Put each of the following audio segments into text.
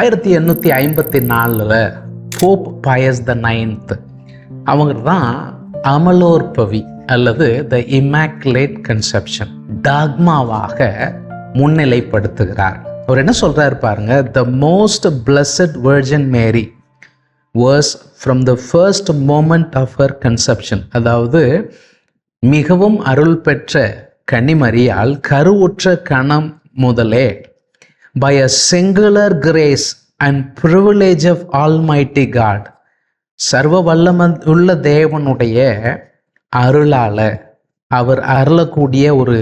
ஆயிரத்தி எண்ணூற்றி ஐம்பத்தி நாலில் போப் பயஸ் த நைன்த் அவங்க தான் அமலோற்பவி அல்லது த இமாக்குலேட் கன்செப்ஷன் டாக்மாவாக முன்னிலைப்படுத்துகிறார். அவர் என்ன சொல்கிறாரு பாருங்க the most blessed virgin Mary was from the first moment of her conception அதாவது மிகவும் அருள் பெற்ற கனிமறியால் கருவுற்ற கணம் முதலே by a singular grace and privilege of almighty God சர்வ வல்லம உள்ள தேவனுடைய அருளால அவர் அருளக்கூடிய ஒரு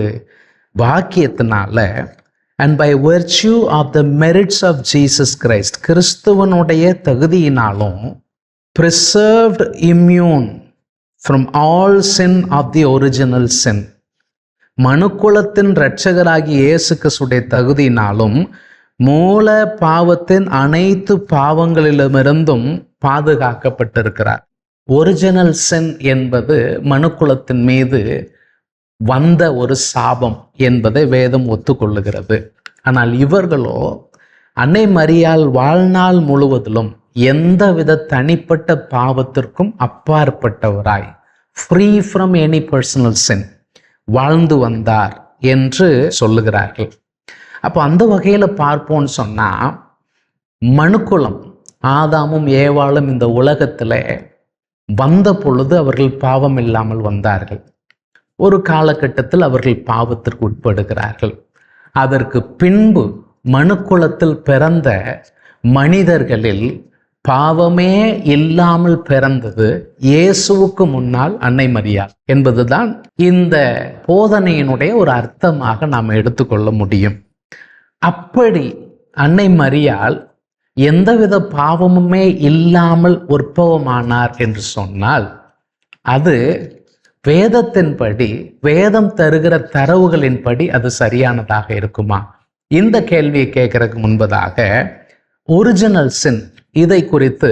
பாக்கியத்தினால and by virtue of the merits of Jesus Christ கிறிஸ்துவனுடைய தகுதியினாலும் preserved immune from all sin of the original sin மனுக்குலத்தின் இரட்சகராகி இயேசு கிறிஸ்துடைய தகுதியினாலும் மூல பாவத்தின் அனைத்து பாவங்களிலுமிருந்தும் பாதுகாக்கப்பட்டிருக்கிறார். ஒரிஜினல் சென் என்பது மனுக்குலத்தின் மீது வந்த ஒரு சாபம் என்பதை வேதம் ஒத்துக்கொள்ளுகிறது. ஆனால் இவர்களோ அன்னை மரியாள் வாழ்நாள் முழுவதிலும் எந்தவித தனிப்பட்ட பாவத்திற்கும் அப்பாற்பட்டவராய். Free from any personal sin வாழ்ந்து வந்தார் என்று சொல்லுகிறார்கள். அப்போ அந்த வகையில் பார்ப்போம்னு சொன்னால் மனுக்குலம் ஆதாமும் ஏவாளும் இந்த உலகத்தில் வந்த பொழுது அவர்கள் பாவம் இல்லாமல் வந்தார்கள். ஒரு காலகட்டத்தில் அவர்கள் பாவத்திற்கு உட்படுகிறார்கள். அதற்கு பின்பு மனுக்குலத்தில் பிறந்த மனிதர்களில் பாவமே இல்லாமல் பிறந்தது இயேசுவுக்கு முன்னால் அன்னை மரியா என்பதுதான் இந்த போதனையினுடைய ஒரு அர்த்தமாக நாம் எடுத்துக்கொள்ள முடியும். அப்படி அன்னை மரியால் எந்தவித பாவமுமே இல்லாமல் உற்பவமானார் என்று சொன்னால் அது வேதத்தின்படி வேதம் தருகிற தரவுகளின்படி அது சரியானதாக இருக்குமா? இந்த கேள்வியை கேட்கறதுக்கு முன்பதாக ஒரிஜினல் சின் இதை குறித்து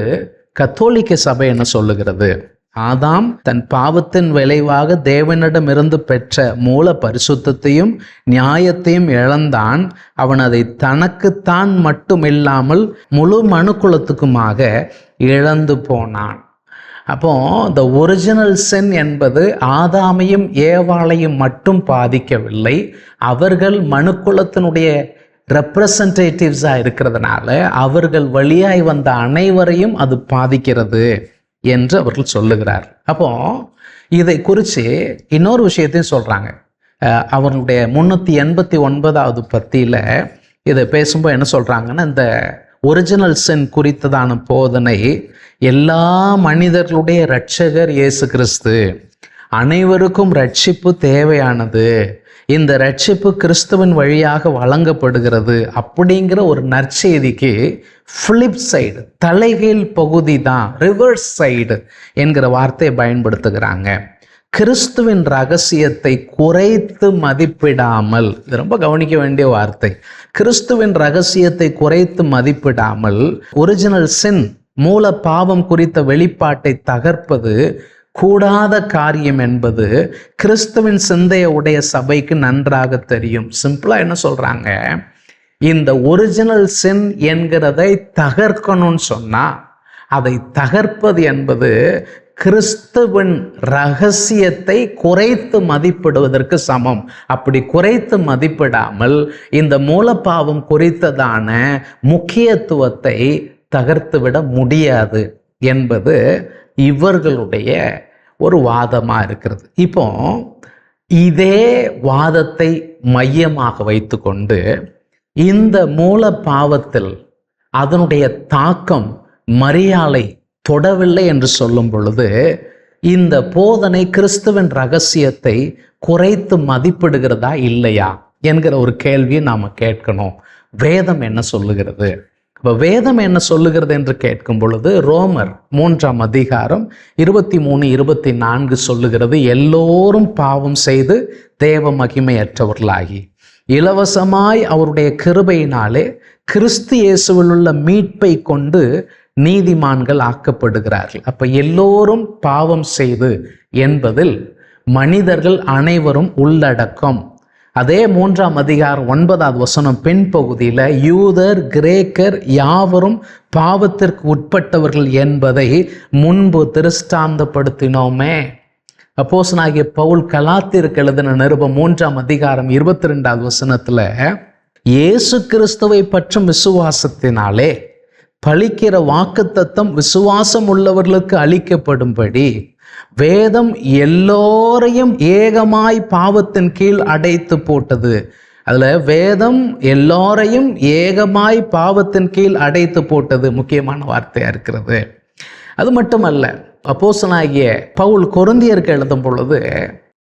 கத்தோலிக்க சபை என்ன சொல்லுகிறது? ஆதாம் தன் பாவத்தின் விளைவாக தேவனிடமிருந்து பெற்ற மூல பரிசுத்தையும் நியாயத்தையும் இழந்தான். அவன் அதை தனக்குத்தான் மட்டுமில்லாமல் முழு மனுக்குலத்துக்குமாக இழந்து போனான். அப்போ இந்த ஒரிஜினல் சென் என்பது ஆதாமையும் ஏவாளையும் மட்டும் பாதிக்கவில்லை. அவர்கள் மனுக்குலத்தினுடைய ரெப்ரசன்டேட்டிவ்ஸாக இருக்கிறதுனால அவர்கள் வழியாய் வந்த அனைவரையும் அது பாதிக்கிறது என்று அவர்கள் சொல்லுகிறார். அப்போ இதை குறித்து இன்னொரு விஷயத்தையும் சொல்கிறாங்க அவர்களுடைய முந்நூற்றி எண்பத்தி ஒன்பதாவது பத்தியில் இதை பேசும்போது என்ன சொல்கிறாங்கன்னா இந்த ஒரிஜினல் சென் குறித்ததான போதனை எல்லா மனிதர்களுடைய இரட்சகர் இயேசு கிறிஸ்து அனைவருக்கும் ரட்சிப்பு தேவையானது. இந்த ரட்சிப்பு கிறிஸ்துவின் வழியாக வழங்கப்படுகிறது அப்படிங்கிற ஒரு நற்செய்திக்கு ஃபிளிப் சைடு தலைகீழ் பகுதி தான் ரிவர்ஸ் சைடு என்கிற வார்த்தையை பயன்படுத்துகிறாங்க. கிறிஸ்துவின் ரகசியத்தை குறைத்து மதிப்பிடாமல் இது ரொம்ப கவனிக்க வேண்டிய வார்த்தை. கிறிஸ்துவின் ரகசியத்தை குறைத்து மதிப்பிடாமல் ஒரிஜினல் சின் மூல பாவம் குறித்த வெளிப்பாட்டை தகர்ப்பது கூடாத காரியம் என்பது கிறிஸ்துவின் சிந்தைய உடைய சபைக்கு நன்றாக தெரியும். சிம்பிளா என்ன சொல்றாங்க? இந்த ஒரிஜினல் சின் என்கிறதை தகர்க்கணும்னு சொன்னா அதை தகர்ப்பது என்பது கிறிஸ்துவின் ரகசியத்தை குறைத்து மதிப்பிடுவதற்கு சமம். அப்படி குறைத்து மதிப்பிடாமல் இந்த மூலப்பாவம் குறித்ததான முக்கியத்துவத்தை தகர்த்துவிட முடியாது என்பது இவர்களுடைய ஒரு வாதமாக இருக்கிறது. இப்போ இதே வாதத்தை மையமாக வைத்துக்கொண்டு இந்த மூல பாவத்தில் அதனுடைய தாக்கம் மரியாதை தொடவில்லை என்று சொல்லும் பொழுது இந்த போதனை கிறிஸ்துவின் ரகசியத்தை குறைத்து மதிப்பிடுகிறதா இல்லையா என்கிற ஒரு கேள்வியை நாம் கேட்கணும். வேதம் என்ன சொல்லுகிறது? இப்போ வேதம் என்ன சொல்லுகிறது என்று கேட்கும் பொழுது ரோமர் மூன்றாம் அதிகாரம் இருபத்தி மூணு இருபத்தி நான்கு சொல்லுகிறது எல்லோரும் பாவம் செய்து தேவ மகிமையற்றவர்களாகி. இலவசமாய் அவருடைய கிருபையினாலே கிறிஸ்து இயேசுவில் உள்ள மீட்பை கொண்டு நீதிமான்கள் ஆக்கப்படுகிறார்கள். அப்போ எல்லோரும் பாவம் செய்து என்பதில் மனிதர்கள் அனைவரும் உள்ளடக்கம். அதே மூன்றாம் அதிகாரம் ஒன்பதாவது வசனம் பெண் பகுதியில் யூதர் கிரேக்கர் யாவரும் பாவத்திற்கு உட்பட்டவர்கள் என்பதை முன்பு திருஷ்டாந்தப்படுத்தினோமே. அப்போசனாகிய பவுல் கலாத்திற்கு எழுதின நிருபம் மூன்றாம் அதிகாரம் இருபத்தி ரெண்டாவது வசனத்தில் இயேசு கிறிஸ்துவை பற்றும் விசுவாசத்தினாலே பழிக்கிற வாக்குத்தத்தம் விசுவாசம் உள்ளவர்களுக்கு அளிக்கப்படும்படி வேதம் எல்லோரையும் ஏகமாய் பாவத்தின் கீழ் அடைத்து போட்டது. அதுல வேதம் எல்லோரையும் ஏகமாய் பாவத்தின் கீழ் அடைத்து போட்டது முக்கியமான வார்த்தையா இருக்கிறது. அது மட்டுமல்ல அப்போசனாகிய பவுல் கொருந்தியருக்கு எழுதும் பொழுது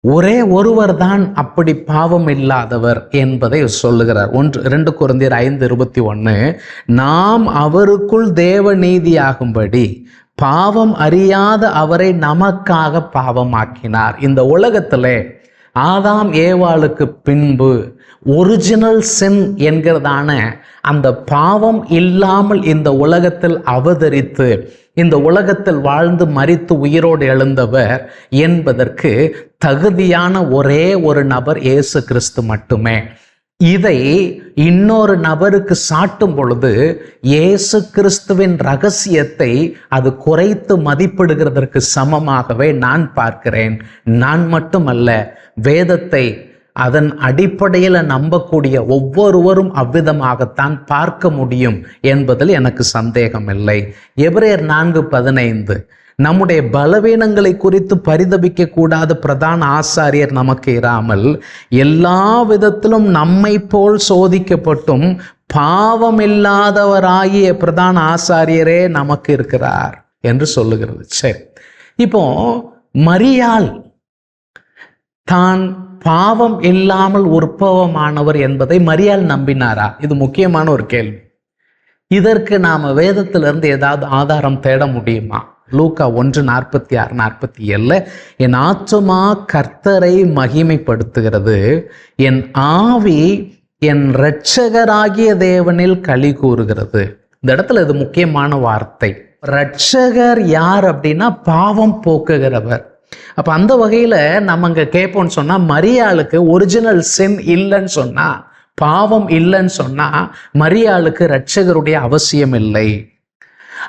ஒரே ஒருவர் தான் அப்படி பாவம் இல்லாதவர் என்பதை சொல்லுகிறார். ஒன்று இரண்டு குருந்தியர் ஐந்து இருபத்தி ஒன்று நாம் அவருக்குள் தேவ நீதியாகும்படி பாவம் அறியாத அவரை நமக்காக பாவமாக்கினார். இந்த உலகத்திலே ஆதாம் ஏவாளுக்கு பின்பு ஒரிஜினல் சென் என்கிறதான அந்த பாவம் இல்லாமல் இந்த உலகத்தில் அவதரித்து இந்த உலகத்தில் வாழ்ந்து மறித்து உயிரோடு எழுந்தவர் என்பதற்கு தகுதியான ஒரே ஒரு நபர் இயேசு கிறிஸ்து மட்டுமே. இதை இன்னொரு நபருக்கு சாட்டும் பொழுது இயேசு கிறிஸ்துவின் ரகசியத்தை அது குறைத்து மதிப்பிடுகிறதற்கு சமமாகவே நான் பார்க்கிறேன். நான் மட்டுமல்ல வேதத்தை அதன் அடிப்படையில் நம்பக்கூடிய ஒவ்வொருவரும் அவ்விதமாகத்தான் பார்க்க முடியும் என்பதில் எனக்கு சந்தேகம் இல்லை எபிரேயர் நான்கு பதினைந்து நம்முடைய பலவீனங்களை குறித்து பரிதபிக்க கூடாத பிரதான ஆசாரியர் நமக்கு இராமல் எல்லா விதத்திலும் நம்மை போல் சோதிக்கப்பட்டும் பாவமில்லாதவராகிய பிரதான ஆசாரியரே நமக்கு இருக்கிறார் என்று சொல்லுகிறது. சரி. இப்போ மரியாள் தான் பாவம் இல்லாமல் உற்பவமானவர் என்பதை மரியாள் நம்பினாரா? இது முக்கியமான ஒரு கேள்வி. இதற்கு நாம் வேதத்திலிருந்து ஏதாவது ஆதாரம் தேட முடியுமா? லூக்கா ஒன்று நாற்பத்தி ஆறு நாற்பத்தி ஏழில் என் ஆச்சமா கர்த்தரை மகிமைப்படுத்துகிறது. என் ஆவி என் இரட்சகராகிய தேவனில் களி கூறுகிறது. இந்த இடத்துல இது முக்கியமான வார்த்தை. இரட்சகர் யார் அப்படின்னா பாவம் போக்குகிறவர். அப்ப அந்த வகையில நம்ம அங்க கேட்போம்னு சொன்னா மரியாளுக்கு ஒரிஜினல் சென் இல்லைன்னு சொன்னா பாவம் இல்லைன்னு சொன்னா மரியாளுக்கு ரட்சகருடைய அவசியம் இல்லை.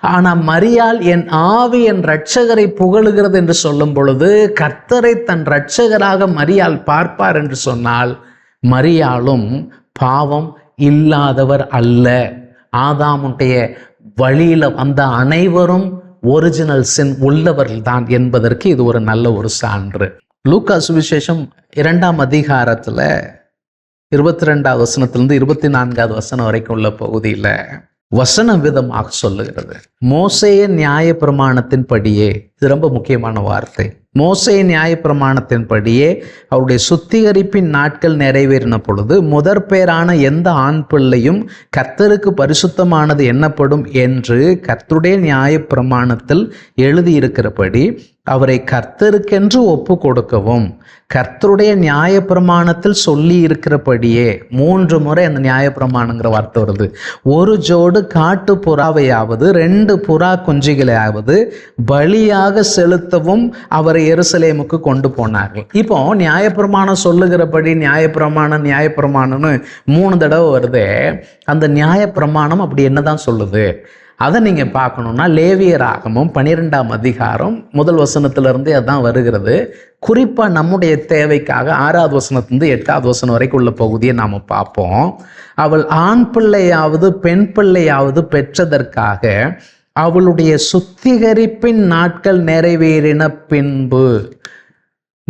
ஆனால் மரியால் என் ஆவி என் ரட்சகரை புகழுகிறது என்று சொல்லும் பொழுது கர்த்தரை தன் ரட்சகராக மரியால் பார்ப்பார் என்று சொன்னால் மரியாலும் பாவம் இல்லாதவர் அல்ல. ஆதாமுடைய வழியில வந்த அனைவரும் ஒரிஜினல் சின் உள்ளவர்கள் தான் என்பதற்கு இது ஒரு நல்ல ஒரு சான்று. லூக்கா சுவிசேஷம் இரண்டாம் அதிகாரத்துல இருபத்தி ரெண்டாவது வசனத்திலிருந்து இருபத்தி நான்காவது வசனம் வரைக்கும் உள்ள பகுதியில வசன விதமாக சொல்லுகிறது. மோசைய நியாய பிரமாணத்தின் படியே இது ரொம்ப முக்கியமான வார்த்தை. மோசை நியாய பிரமாணத்தின் படியே அவருடைய சுத்திகரிப்பின் நாட்கள் நிறைவேறின பொழுது முதற் பேரான எந்த ஆண் பிள்ளையும் கர்த்தருக்கு பரிசுத்தமானது என்னப்படும் என்று கர்த்தருடைய நியாய பிரமாணத்தில் எழுதியிருக்கிறபடி அவரை கர்த்தருக்கென்று ஒப்பு கொடுக்கவும் கர்த்தருடைய நியாய பிரமாணத்தில் சொல்லி இருக்கிறபடியே மூன்று முறை அந்த நியாயப்பிரமாணங்கிற வார்த்தை வருது. ஒரு ஜோடு காட்டு புறாவையாவது ரெண்டு புறா குஞ்சுகளையாவது பலியாக செலுத்தவும் அவரை எருசலேமுக்கு கொண்டு போனார்கள். இப்போ நியாயப்பிரமாணம் சொல்லுகிறபடி நியாயப்பிரமாணம் நியாயப்பிரமாணம்னு மூணு தடவை வருது. அந்த நியாயப்பிரமாணம் அப்படி என்னதான் சொல்லுது? அதை நீங்கள் பார்க்கணுன்னா லேவியராகமும் பன்னிரெண்டாம் அதிகாரம் முதல் வசனத்திலிருந்தே அதான் வருகிறது. குறிப்பாக நம்முடைய தேவைக்காக ஆறாவது வசனத்திலிருந்து எட்டாவது வசனம் வரைக்கும் உள்ள பகுதியை நாம் பார்ப்போம். அவள் ஆண் பிள்ளையாவது பெண் பிள்ளையாவது பெற்றதற்காக அவளுடைய சுத்திகரிப்பின் நாட்கள் நிறைவேறின பின்பு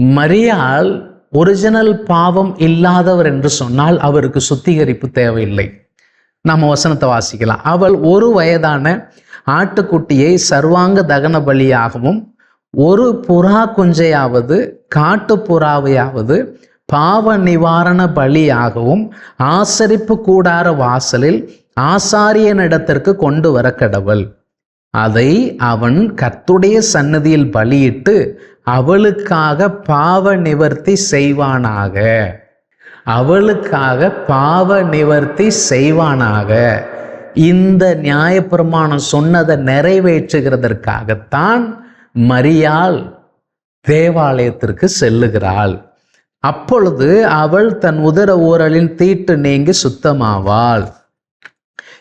மரியாள் ஒரிஜினல் பாவம் இல்லாதவர் என்று சொன்னால் அவருக்கு சுத்திகரிப்பு தேவையில்லை. நம்ம வசனத்தை வாசிக்கலாம். அவள் ஒரு வயதான ஆட்டுக்குட்டியை சர்வாங்க தகன பலியாகவும் ஒரு புறா குஞ்சையாவது காட்டு புறாவையாவது பாவ நிவாரண பலியாகவும் ஆசரிப்பு கூடார வாசலில் ஆசாரியனிடத்திற்கு கொண்டு வர கடவுள். அதை அவன் கத்துடைய சன்னதியில் பலியிட்டு அவளுக்காக பாவ நிவர்த்தி செய்வானாக. அவளுக்காக பாவ நிவர்த்தி செய்வானாக. இந்த நியாயப்பிரமாணம் சொன்னதை நிறைவேற்றுகிறதற்காகத்தான் மரியாள் தேவாலயத்திற்கு செல்லுகிறாள். அப்பொழுது அவள் தன் உதர ஊரலின் தீட்டு நீங்கி சுத்தமாவாள்.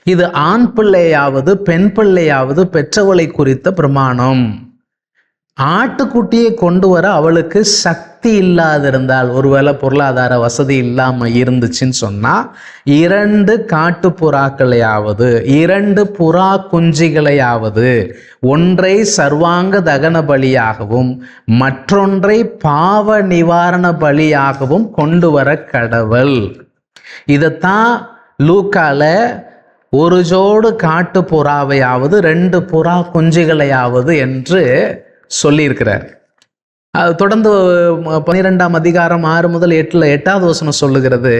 இது ஆண் பிள்ளையாவது பெண் பிள்ளையாவது பெற்றவளை குறித்த பிரமாணம். ஆட்டுக்குட்டியை கொண்டு வர அவளுக்கு சக்தி இல்லாதிருந்தால் ஒருவேளை பொருளாதார வசதி இல்லாமல் இருந்துச்சுன்னு சொன்னால் இரண்டு காட்டு புறாக்களையாவது இரண்டு புறா குஞ்சிகளையாவது ஒன்றை சர்வாங்க தகன பலியாகவும் மற்றொன்றை பாவ நிவாரண பலியாகவும் கொண்டு வர கடவுள். இதைத்தான் லூக்கால ஒரு ஜோடு காட்டு புறாவையாவது ரெண்டு புறா குஞ்சுகளையாவது என்று சொல்லியிருக்கிறார். அது தொடர்ந்து பனிரெண்டாம் பன்னிரெண்டாம் அதிகாரம் ஆறு முதல் எட்டுல எட்டாவது வசனம் சொல்லுகிறது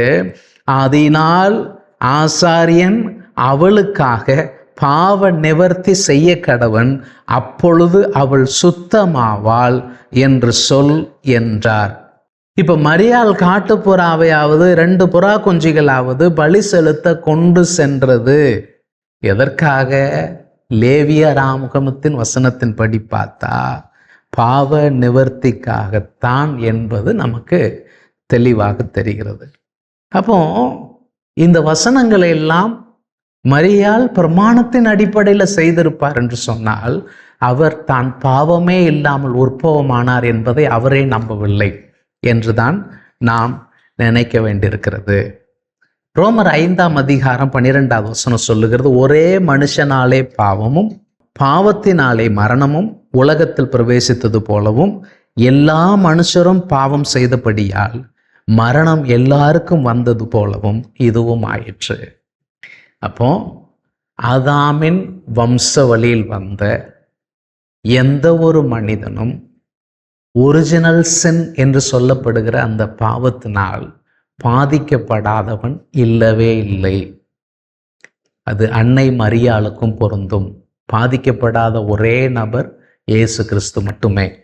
அதனால் ஆசாரியன் அவளுக்காக பாவ நிவர்த்தி செய்ய கடவன் அப்பொழுது அவள் சுத்தமாவாள் என்று சொல் என்றார். இப்ப மரியாள் காட்டுப்புறாவையாவது ரெண்டு புறா குஞ்சிகளாவது பலி செலுத்த கொண்டு சென்றது. எதற்காக? லேவிய ராமுகமத்தின் வசனத்தின்படி பார்த்தா பாவ நிவர்த்திக்காகத்தான் என்பது நமக்கு தெளிவாக தெரிகிறது. அப்போ இந்த வசனங்களை எல்லாம் மரியால் பிரமாணத்தின் அடிப்படையில் செய்திருப்பார் என்று சொன்னால் அவர் தான் பாவமே இல்லாமல் உற்பவமானார் என்பதை அவரே நம்பவில்லை. என்றுதான் நாம் நினைக்க வேண்டியிருக்கிறது. ரோமர் ஐந்தாம் அதிகாரம் பன்னிரெண்டாவது வசனம் சொல்லுகிறது ஒரே மனுஷனாலே பாவமும் பாவத்தினாலே மரணமும் உலகத்தில் பிரவேசித்தது போலவும் எல்லா மனுஷரும் பாவம் செய்தபடியால் மரணம் எல்லாருக்கும் வந்தது போலவும் இதுவும் ஆயிற்று. அப்போ ஆதாமின் வம்ச வழியில் வந்த எந்த ஒரு மனிதனும் ஒரிஜினல் சென் என்று சொல்லப்படுகிற அந்த பாவத்தினால் பாதிக்கப்படாதவன் இல்லவே இல்லை. அது அன்னை மரியாளுக்கும் பொருந்தும். பாதிக்கப்படாத ஒரே நபர் இயேசு கிறிஸ்து மட்டுமே.